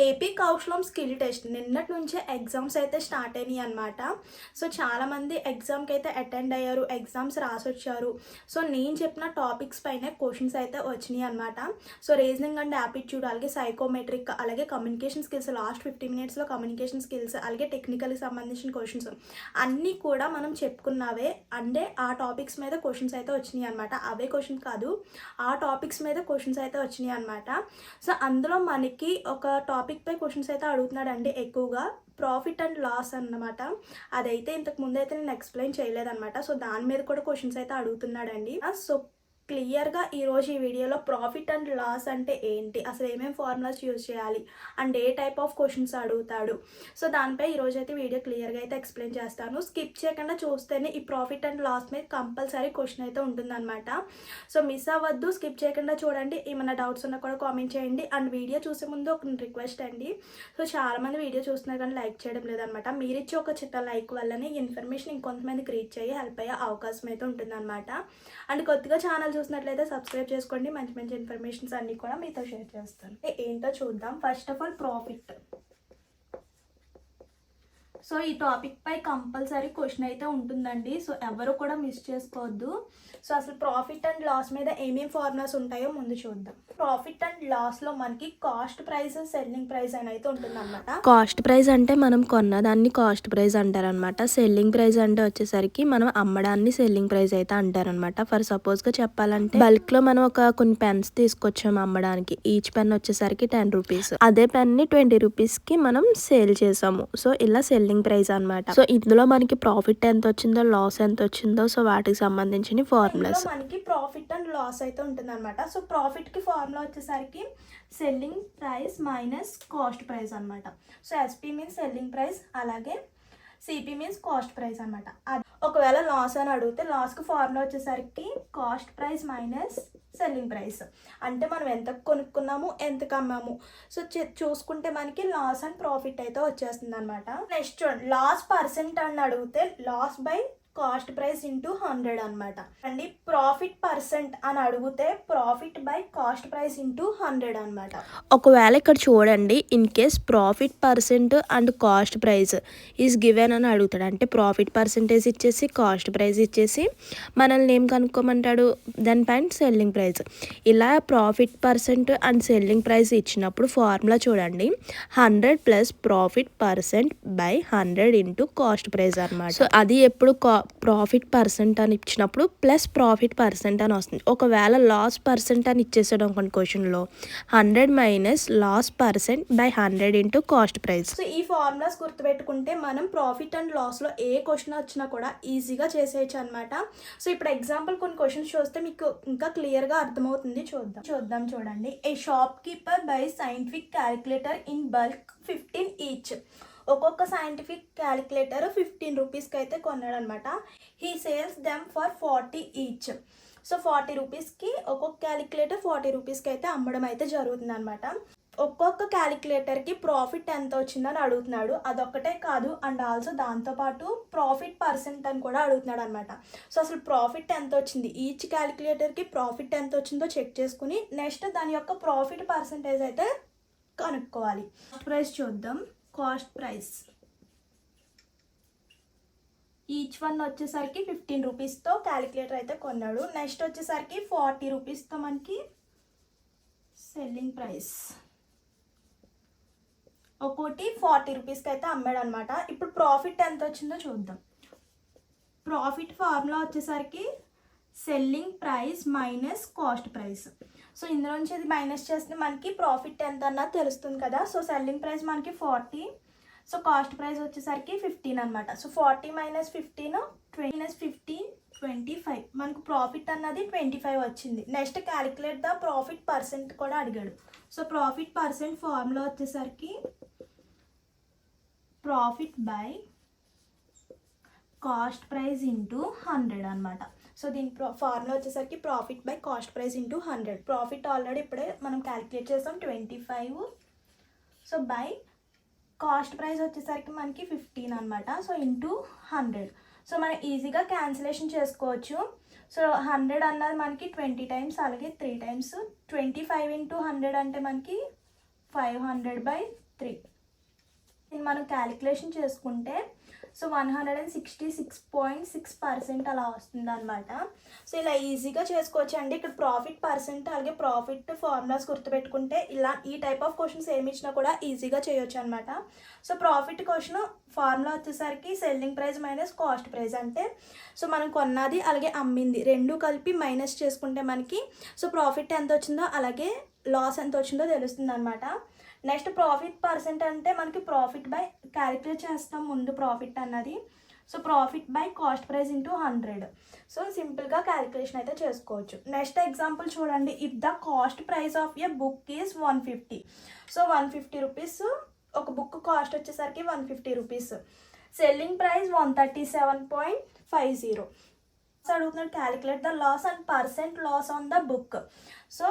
AP కౌశలం skill test. నిన్నటి నుంచే exams అయితే స్టార్ట్ అయినాయి అనమాట సో చాలామంది ఎగ్జామ్కి అయితే అటెండ్ అయ్యారు ఎగ్జామ్స్ రాసొచ్చారు. సో నేను చెప్పిన టాపిక్స్ పైన క్వశ్చన్స్ అయితే వచ్చినాయి అనమాట సో రీజనింగ్ అండ్ యాపిట్యూడ్ అలాగే సైకోమెట్రిక్ అలాగే కమ్యూనికేషన్ స్కిల్స్ లాస్ట్ ఫిఫ్టీ మినిట్స్లో కమ్యూనికేషన్ స్కిల్స్ అలాగే టెక్నికల్కి సంబంధించిన క్వశ్చన్స్. అన్నీ కూడా మనం చెప్పుకున్నావే. అంటే ఆ టాపిక్స్ మీద క్వశ్చన్స్ అయితే వచ్చినాయి అనమాట అవే క్వశ్చన్ కాదు ఆ టాపిక్స్ మీద క్వశ్చన్స్ అయితే వచ్చినాయి అనమాట సో అందులో మనకి ఒక టాపిక్ టాపిక్పై క్వశ్చన్స్ అయితే అడుగుతున్నాడండి. ఎక్కువగా ప్రాఫిట్ అండ్ లాస్ అన్నమాట. అదైతే ఇంతకు ముందు అయితే నేను ఎక్స్ప్లెయిన్ చేయలేదన్నమాట. సో దాని మీద కూడా క్వశ్చన్స్ అయితే అడుగుతున్నాడండి. సో క్లియర్గా ఈరోజు ఈ వీడియోలో ప్రాఫిట్ అండ్ లాస్ అంటే ఏంటి? అసలు ఏమేమి ఫార్ములాస్ యూజ్ చేయాలి? And a type of questions అడుగుతాడు? సో దానిపై ఈరోజు అయితే వీడియో క్లియర్గా అయితే ఎక్స్ప్లెయిన్ చేస్తాను. స్కిప్ చేయకుండా చూస్తేనే ఈ ప్రాఫిట్ అండ్ లాస్ మీద కంపల్సరీ క్వశ్చన్ అయితే ఉంటుందన్నమాట. సో మిస్ అవ్వద్దు స్కిప్ చేయకుండా చూడండి. ఏమైనా డౌట్స్ ఉన్నా కూడా కామెంట్ చేయండి. అండ్ వీడియో చూసే ముందు ఒక రిక్వెస్ట్ అండి. సో చాలామంది వీడియో చూస్తున్నారు కానీ లైక్ చేయడం లేదనమాట మీరు ఇచ్చే ఒక చిన్న లైక్ వల్లనే ఇన్ఫర్మేషన్ ఇంకొంతమందికి రీచ్ అయ్యి హెల్ప్ అయ్యే అవకాశం అయితే ఉంటుందన్నమాట. అండ్ కొత్తగా ఛానల్ చూసినట్లయితే సబ్స్క్రైబ్ చేసుకోండి. మంచి మంచి ఇన్ఫర్మేషన్స్ అన్నీ కూడా మీతో షేర్ చేస్తాను. ఏంటో చూద్దాం. First of all profit so ఈ టాపిక్ పై కంపల్సరీ క్వశ్చన్ అయితే ఉంటుందండి. సో ఎవరు కూడా మిస్ చేసుకోవద్దు. సో అసలు ప్రాఫిట్ అండ్ లాస్ మీద ఏమేమి ఫార్ములాస్ ఉంటాయో ముందు చూద్దాం. ప్రాఫిట్ అండ్ లాస్లో మనకి కాస్ట్ ప్రైస్ సెల్లింగ్ ప్రైస్ అని అయితే ఉంటుందన్నమాట. కాస్ట్ ప్రైస్ అంటే మనం కొన్నదాన్ని కాస్ట్ ప్రైస్ అంటారనమాట సెల్లింగ్ ప్రైస్ అంటే వచ్చేసరికి మనం అమ్మడాన్ని సెల్లింగ్ ప్రైస్ అయితే అంటారనమాట ఫర్ సపోజ్గా చెప్పాలంటే బల్క్లో మనం ఒక కొన్ని పెన్స్ తీసుకొచ్చాము అమ్మడానికి. ఈచ్ పెన్ వచ్చేసరికి టెన్ రూపీస్ అదే పెన్ని ట్వంటీ రూపీస్కి మనం సేల్ చేసాము. సో ఇలా సెల్లింగ్ ప్రైస్ అన్నమాట. సో ఇందులో మనకి ప్రాఫిట్ ఎంత వచ్చిందో లాస్ ఎంత వచ్చిందో సో వాటికి సంబంధించిన ఫార్ములాస్ మనకి ప్రాఫిట్ అండ్ లాస్ అయితే ఉంటుందన్నమాట. సో ప్రాఫిట్కి ఫార్ములా వచ్చేసరికి selling price minus cost price అన్నమాట. So SP means selling price అలాగే సిపి మీన్స్ కాస్ట్ ప్రైస్ అనమాట ఒకవేళ లాస్ అని అడిగితే లాస్కి ఫార్ములా వచ్చేసరికి cost price minus selling price అంటే మనం ఎంత కొనుక్కున్నాము ఎంత కమ్మాము. సో చూసుకుంటే మనకి లాస్ అండ్ ప్రాఫిట్ అయితే వచ్చేస్తుంది అనమాట నెక్స్ట్ చూడండి. లాస్ పర్సెంట్ అని అడిగితే loss by cost price into hundred అనమాట అండి ప్రాఫిట్ పర్సెంట్ అని అడిగితే profit by cost price into hundred అనమాట ఒకవేళ ఇక్కడ చూడండి in case profit percent and cost price is given అని అడుగుతాడు. అంటే ప్రాఫిట్ పర్సెంటేజ్ ఇచ్చేసి కాస్ట్ ప్రైస్ ఇచ్చేసి మనల్ని ఏం కనుక్కోమంటాడు? దానిపైన సెల్లింగ్ ప్రైస్. ఇలా profit percent and selling price ఇచ్చినప్పుడు ఫార్ములా చూడండి. Hundred plus profit percent by hundred into cost price అనమాట సో అది ఎప్పుడు ప్రాఫిట్ పర్సెంట్ అని ఇచ్చినప్పుడు ప్లస్ ప్రాఫిట్ పర్సెంట్ అని వస్తుంది. ఒకవేళ లాస్ పర్సెంట్ అని ఇచ్చేసాడు అనుకోండి క్వశ్చన్లో hundred minus loss percent by hundred into cost price. So ఈ ఫార్ములాస్ గుర్తుపెట్టుకుంటే మనం ప్రాఫిట్ అండ్ లాస్లో ఏ క్వశ్చన్ వచ్చినా కూడా ఈజీగా చేసేయచ్చు అనమాట సో ఇప్పుడు ఎగ్జాంపుల్ కొన్ని క్వశ్చన్స్ చూస్తే మీకు ఇంకా క్లియర్గా అర్థమవుతుంది. చూద్దాం. చూద్దాం చూడండి. A shopkeeper buy scientific calculator in bulk fifteen each ఒక్కొక్క సైంటిఫిక్ క్యాలిక్యులేటర్ ఫిఫ్టీన్ రూపీస్కి అయితే కొన్నాడు అనమాట he sales them for forty each so forty రూపీస్కి ఒక్కొక్క క్యాలిక్యులేటర్ ఫార్టీ రూపీస్కి అయితే అమ్మడం అయితే జరుగుతుంది అనమాట ఒక్కొక్క క్యాలిక్యులేటర్కి ప్రాఫిట్ ఎంత వచ్చిందని అడుగుతున్నాడు. అదొక్కటే కాదు అండ్ ఆల్సో దాంతోపాటు ప్రాఫిట్ పర్సెంట్ అని కూడా అడుగుతున్నాడు అనమాట సో అసలు ప్రాఫిట్ ఎంత వచ్చింది? ఈచ్ క్యాలిక్యులేటర్కి ప్రాఫిట్ ఎంత వచ్చిందో చెక్ చేసుకుని నెక్స్ట్ దాని యొక్క ప్రాఫిట్ పర్సంటేజ్ అయితే కనుక్కోవాలి. ప్రైస్ చూద్దాం. Cost price. ఈచ్ వన్ వచ్చేసరికి ఫిఫ్టీన్ రూపీస్తో క్యాలిక్యులేటర్ అయితే కొన్నాడు. నెక్స్ట్ వచ్చేసరికి ఫార్టీ రూపీస్తో మనకి సెల్లింగ్ ప్రైస్ ఒక్కోటి ఫార్టీ రూపీస్కి అయితే అమ్మాడు అనమాట ఇప్పుడు ప్రాఫిట్ ఎంత వచ్చిందో చూద్దాం. ప్రాఫిట్ ఫార్ములా వచ్చేసరికి selling price minus cost price so ఇందులో నుంచి ఇది మైనస్ చేస్తే మనకి ప్రాఫిట్ ఎంత అన్నది తెలుస్తుంది కదా. సో సెల్లింగ్ ప్రైస్ మనకి ఫార్టీ సో కాస్ట్ ప్రైస్ వచ్చేసరికి ఫిఫ్టీన్ అనమాట so forty minus fifteen twenty minus fifteen twenty five మనకు ప్రాఫిట్ అన్నది ట్వంటీ ఫైవ్ వచ్చింది. Next calculate the profit percent కూడా అడిగాడు. సో ప్రాఫిట్ పర్సెంట్ ఫార్ములా వచ్చేసరికి profit by cost price into hundred అనమాట so దీని ప్రో ఫార్ములా వచ్చేసరికి profit by cost price into hundred. Profit already ఇప్పుడే మనం క్యాలిక్యులేట్ చేసాం twenty five. So by cost price వచ్చేసరికి మనకి ఫిఫ్టీన్ అనమాట సో ఇంటూ హండ్రెడ్. సో మనం ఈజీగా క్యాన్సిలేషన్ చేసుకోవచ్చు. సో హండ్రెడ్ అన్నది మనకి ట్వంటీ టైమ్స్ అలాగే three times. Twenty five into hundred అంటే మనకి ఫైవ్ హండ్రెడ్ బై త్రీ. మనం క్యాలిక్యులేషన్ చేసుకుంటే so one hundred and sixty six point six percent అలా వస్తుంది అనమాట సో ఇలా ఈజీగా చేసుకోవచ్చు అండి. ఇక్కడ ప్రాఫిట్ పర్సెంట్ అలాగే ప్రాఫిట్ ఫార్ములాస్ గుర్తుపెట్టుకుంటే ఇలా ఈ టైప్ ఆఫ్ క్వశ్చన్స్ ఏమి ఇచ్చినా కూడా ఈజీగా చేయొచ్చు అనమాట సో ప్రాఫిట్ క్వశ్చన్ ఫార్ములా వచ్చేసరికి selling price minus cost price అంటే సో మనం కొన్నది అలాగే అమ్మింది. రెండు కలిపి మైనస్ చేసుకుంటే మనకి సో ప్రాఫిట్ ఎంత వచ్చిందో అలాగే లాస్ ఎంత వచ్చిందో తెలుస్తుంది అనమాట నెక్స్ట్ ప్రాఫిట్ పర్సెంట్ అంటే మనకి ప్రాఫిట్ బై క్యాలిక్యులేట్ చేస్తాం ముందు ప్రాఫిట్ అన్నది. So profit by cost price into hundred. So సింపుల్గా క్యాలిక్యులేషన్ అయితే చేసుకోవచ్చు. నెక్స్ట్ ఎగ్జాంపుల్ చూడండి. If the cost price of a book is one fifty so one fifty rupees ఒక బుక్ కాస్ట్ వచ్చేసరికి one fifty rupees selling price one thirty seven point five zero so అడుగుతున్నాడు calculate the loss and percent loss on the book so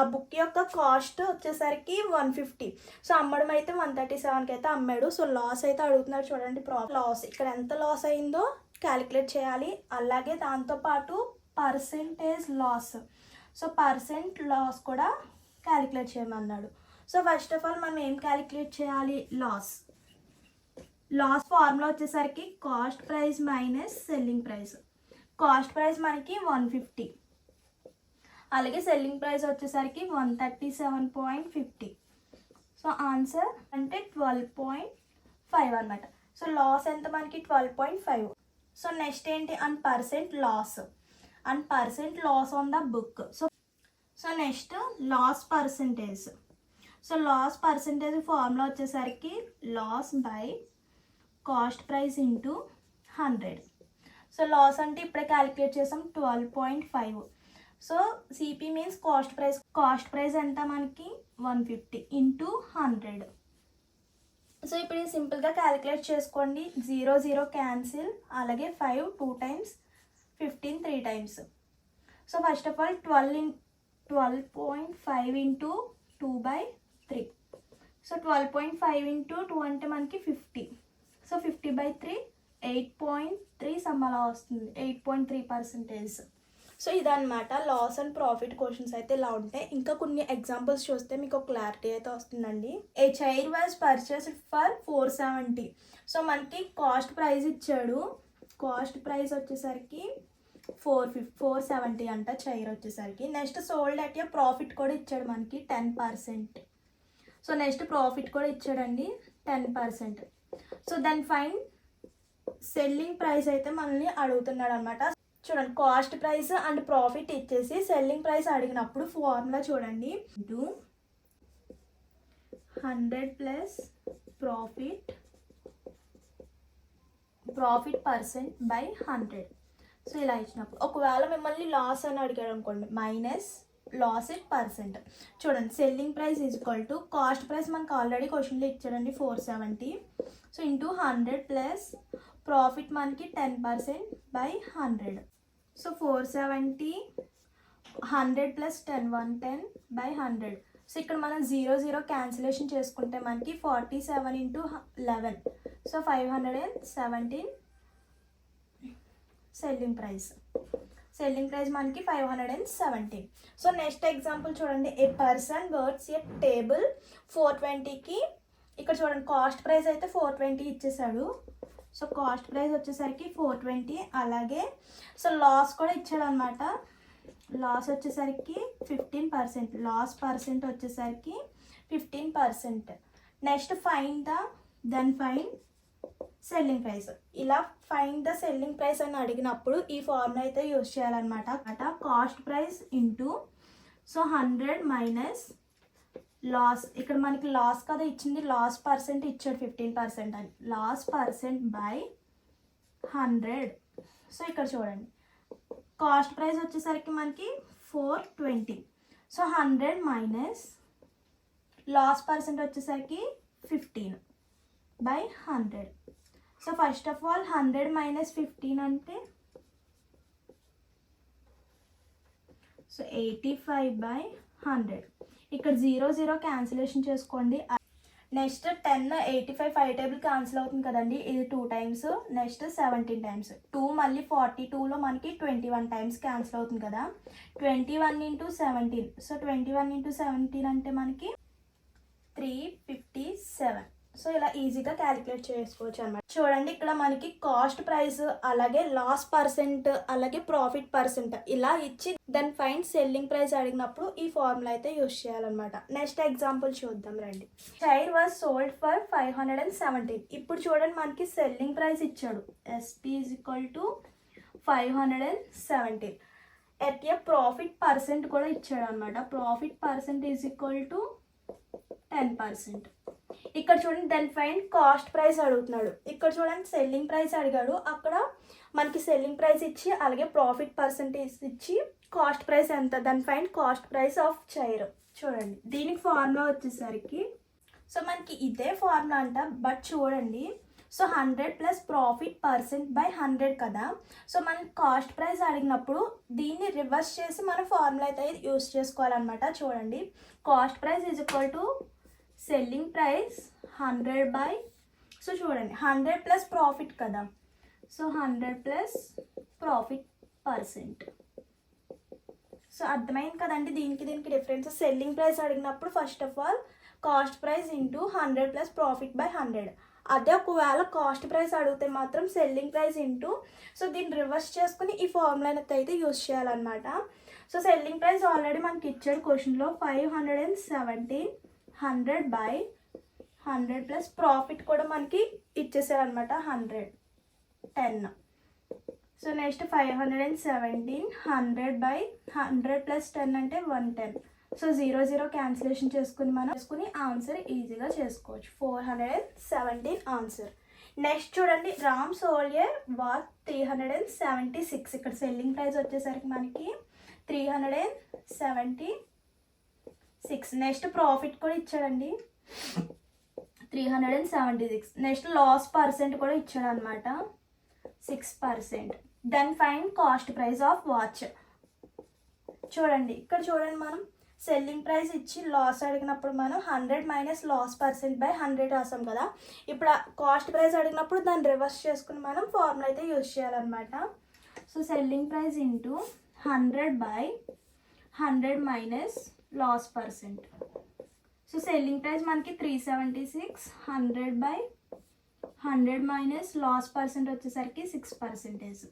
ఆ book యొక్క cost వచ్చేసరికి one fifty. So అమ్మడం అయితే one thirty సెవెన్కి అయితే అమ్మాడు. So loss అయితే అడుగుతున్నాడు చూడండి ప్రాఫిట్ లాస్. ఇక్కడ ఎంత లాస్ అయిందో క్యాలిక్యులేట్ చేయాలి. అలాగే దాంతోపాటు percentage loss. So percent loss కూడా క్యాలిక్యులేట్ చేయమన్నాడు. సో ఫస్ట్ ఆఫ్ ఆల్ మనం ఏం క్యాలిక్యులేట్ చేయాలి? లాస్. లాస్ ఫార్ములా వచ్చేసరికి cost price minus selling price. Cost price మనకి వన్ ఫిఫ్టీ. అలాగే సెల్లింగ్ ప్రైస్ వచ్చేసరికి one thirty seven point fifty so answer అంటే ట్వెల్వ్ పాయింట్ ఫైవ్ అనమాట సో లాస్ ఎంత మనకి? Twelve point five so next ఏంటి? And percent loss and percent loss on the book so so next loss percentage so loss percentage formula వచ్చేసరికి loss by cost price into hundred so loss అంటే ఇప్పుడే calculate చేసాం twelve point five so CP means cost price cost price ఎంత మనకి? One fifty into hundred so ఇప్పుడు సింపుల్గా calculate చేసుకోండి. Zero zero cancel అలాగే five two times fifteen three times so first of all twelve in twelve point five into two by three so twelve point five into two అంటే మనకి fifty so fifty by three eight point three some అలా వస్తుంది. Eight point three percentage so ఇదన్నమాట loss and profit questions అయితే ఇలా ఉంటాయి. ఇంకా కొన్ని ఎగ్జాంపుల్స్ చూస్తే మీకు ఒక క్లారిటీ అయితే వస్తుందండి. A chair was purchase for four seventy so మనకి కాస్ట్ ప్రైస్ ఇచ్చాడు. కాస్ట్ ప్రైస్ వచ్చేసరికి ఫోర్ ఫిఫ్ ఫోర్ సెవెంటీ అంట చైర్ వచ్చేసరికి. Next sold at a profit కూడా ఇచ్చాడు మనకి ten percent so next profit కూడా ఇచ్చాడండి టెన్ పర్సెంట్ సో దాని ఫైన్ సెల్లింగ్ ప్రైస్ అయితే మనల్ని అడుగుతున్నాడు అనమాట చూడండి కాస్ట్ ప్రైస్ అండ్ ప్రాఫిట్ ఇచ్చేసి సెల్లింగ్ ప్రైస్ అడిగినప్పుడు ఫార్ములా చూడండి. Two hundred plus profit profit percent by hundred so ఇలా ఇచ్చినప్పుడు ఒకవేళ మిమ్మల్ని లాస్ అని అడిగాడు అనుకోండి మైనస్ లాస్ ఇట్ పర్సెంట్ చూడండి selling price is equal to cost price మనకు ఆల్రెడీ క్వశ్చన్లో ఇచ్చాడండి four seventy so into hundred plus profit మనకి ten percent by hundred so four seventy hundred plus ten one ten by hundred so ఇక్కడ మనం zero zero cancellation చేసుకుంటే మనకి forty seven into eleven so five hundred and seventeen selling price selling price మనకి five hundred and seventeen so next example చూడండి. A person words a table four ట్వంటీకి ఇక్కడ చూడండి cost price అయితే four twenty ఇచ్చేసాడు. So cost price వచ్చేసరికి four twenty అలాగే so loss కూడా ఇచ్చాడు అనమాట లాస్ వచ్చేసరికి ఫిఫ్టీన్ పర్సెంట్ లాస్ పర్సెంట్ వచ్చేసరికి fifteen percent. Next find the then find selling price. ఇలా ఫైన్ ద సెల్లింగ్ ప్రైస్ అని అడిగినప్పుడు ఈ ఫార్ములా అయితే యూజ్ చేయాలన్నమాట. అట cost price into so hundred minus loss ఇక్కడ మనకి లాస్ కదా ఇచ్చింది లాస్ పర్సెంట్ ఇచ్చాడు ఫిఫ్టీన్ పర్సెంట్ అని. Loss percent by hundred. So ఇక్కడ చూడండి. కాస్ట్ ప్రైస్ వచ్చేసరికి మనకి four twenty. So hundred minus loss percent వచ్చేసరికి fifteen by hundred. So first of all hundred minus fifteen అంటే so eighty five by hundred. ఇక్కడ zero zero cancellation చేసుకోండి. Next ten eighty five five table cancel అవుతుంది కదండి. ఇది two times. Next seventeen times. Two మళ్ళీ forty టూలో మనకి twenty one times cancel అవుతుంది కదా. Twenty one into seventeen. So twenty one into seventeen అంటే మనకి త్రీ ఫిఫ్టీ సెవెన్. సో ఇలా ఈజీగా క్యాలిక్యులేట్ చేసుకోవచ్చు అనమాట చూడండి ఇక్కడ మనకి కాస్ట్ ప్రైస్ అలాగే లాస్ పర్సెంట్ అలాగే ప్రాఫిట్ పర్సెంట్ ఇలా ఇచ్చి దాని ఫైన్ సెల్లింగ్ ప్రైస్ అడిగినప్పుడు ఈ ఫార్ములా అయితే యూస్ చేయాలన్నమాట. నెక్స్ట్ ఎగ్జాంపుల్ చూద్దాం రండి. Chair was sold for five hundred and seventeen ఇప్పుడు చూడండి మనకి సెల్లింగ్ ప్రైస్ ఇచ్చాడు. SP is equal to five hundred and seventeen at a profit percent కూడా ఇచ్చాడు అనమాట profit percent is equal to ten percent ఇక్కడ చూడండి దాని ఫైన్ కాస్ట్ ప్రైస్ అడుగుతున్నాడు. ఇక్కడ చూడండి సెల్లింగ్ ప్రైస్ అడిగాడు. అక్కడ మనకి సెల్లింగ్ ప్రైస్ ఇచ్చి అలాగే ప్రాఫిట్ పర్సెంటేజ్ ఇచ్చి కాస్ట్ ప్రైస్ ఎంత? దాని find cost price of chair చూడండి దీనికి ఫార్ములా వచ్చేసరికి సో మనకి ఇదే ఫార్ములా అంట. బట్ చూడండి so hundred plus profit percent by hundred కదా. సో మనం కాస్ట్ ప్రైస్ అడిగినప్పుడు దీన్ని రివర్స్ చేసి మన ఫార్ములా అయితే యూస్ చేసుకోవాలన్నమాట. చూడండి cost price is equal to selling price hundred by so చూడండి హండ్రెడ్ ప్లస్ ప్రాఫిట్ కదా. So hundred plus profit percent. So అర్థమైంది కదండి దీనికి దీనికి డిఫరెన్స్. సెల్లింగ్ ప్రైస్ అడిగినప్పుడు first of all cost price into hundred plus profit by hundred అదే ఒకవేళ cost price అడిగితే మాత్రం సెల్లింగ్ ప్రైస్ ఇంటూ సో దీన్ని రివర్స్ చేసుకుని ఈ ఫార్ములా అయితే యూస్ చేయాలన్నమాట. సో సెల్లింగ్ ప్రైస్ ఆల్రెడీ మనకి ఇచ్చాడు క్వశ్చన్లో five hundred and seventeen hundred by hundred plus profit కూడా మనకి ఇచ్చేసారనమాట hundred. Ten. So next five hundred and seventeen hundred by hundred plus ten అంటే one ten. So zero zero cancellation చేసుకుని మనం చేసుకుని answer ఈజీగా చేసుకోవచ్చు. Four hundred and seventeen answer. Next చూడండి Ram సోలియర్ వాత్ three hundred and seventy six. ఇక్కడ selling price వచ్చేసరికి మనకి three hundred and seventy six. Next profit కూడా ఇచ్చాడండి. Three hundred and seventy six. Next loss percent కూడా ఇచ్చాడు అనమాట six percent. Then find cost price of watch చూడండి ఇక్కడ చూడండి మనం. సెల్లింగ్ ప్రైస్ ఇచ్చి లాస్ అడిగినప్పుడు మనం hundred minus loss percent by hundred రాసాం కదా. ఇప్పుడు కాస్ట్ ప్రైస్ అడిగినప్పుడు దాన్ని రివర్స్ చేసుకుని మనం ఫార్ములా అయితే యూజ్ చేయాలన్నమాట. So selling price into hundred by hundred minus loss percent. So selling price మనకి three seventy six hundred by hundred minus loss percent వచ్చేసరికి సిక్స్ పర్సెంటేజ్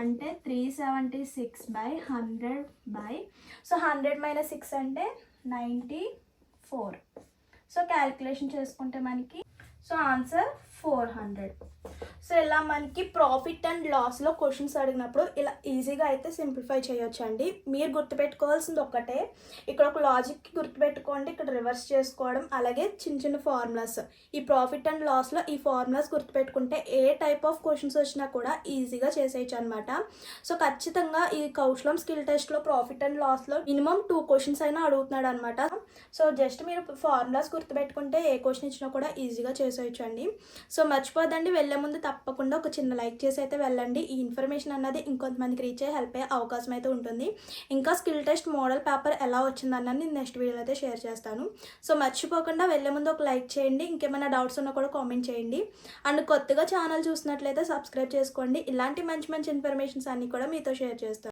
అంటే three seventy six by hundred by so hundred minus six అంటే ninety four so calculation చేసుకుంటే మనకి so answer four hundred so ఇలా మనకి profit and లాస్లో questions అడిగినప్పుడు ఇలా ఈజీగా అయితే సింప్లిఫై చేయొచ్చు అండి మీరు గుర్తుపెట్టుకోవాల్సింది ఒక్కటే. ఇక్కడ ఒక లాజిక్కి గుర్తుపెట్టుకోండి. ఇక్కడ రివర్స్ చేసుకోవడం అలాగే చిన్న చిన్న ఫార్ములాస్ ఈ ప్రాఫిట్ అండ్ లాస్లో ఈ ఫార్ములాస్ గుర్తుపెట్టుకుంటే ఏ టైప్ ఆఫ్ క్వశ్చన్స్ వచ్చినా కూడా ఈజీగా చేసేయచ్చు అనమాట సో ఖచ్చితంగా ఈ కౌశలం స్కిల్ టెస్ట్లో ప్రాఫిట్ అండ్ లాస్లో మినిమం టూ క్వశ్చన్స్ అయినా అడుగుతున్నాడు అనమాట సో జస్ట్ మీరు ఫార్ములాస్ గుర్తుపెట్టుకుంటే ఏ క్వశ్చన్ ఇచ్చినా కూడా ఈజీగా చేసేయచ్చు అండి సో మర్చిపోదండి వెళ్ళే ముందు తప్ప తప్పకుండా ఒక చిన్న లైక్ చేసి అయితే వెళ్ళండి. ఈ ఇన్ఫర్మేషన్ అన్నది ఇంకొంతమందికి రీచ్ అయ్యే హెల్ప్ అయ్యే అవకాశం అయితే ఉంటుంది. ఇంకా స్కిల్ టెస్ట్ మోడల్ పేపర్ ఎలా వచ్చిందన్నది నేను నెక్స్ట్ వీడియోలో అయితే షేర్ చేస్తాను. సో మర్చిపోకుండా వెళ్ళే ముందు ఒక లైక్ చేయండి. ఇంకేమైనా డౌట్స్ ఉన్నా కూడా కామెంట్ చేయండి. అండ్ కొత్తగా ఛానల్ చూసినట్లయితే సబ్స్క్రైబ్ చేసుకోండి. ఇలాంటి మంచి మంచి ఇన్ఫర్మేషన్స్ అన్నీ కూడా మీతో షేర్ చేస్తాను.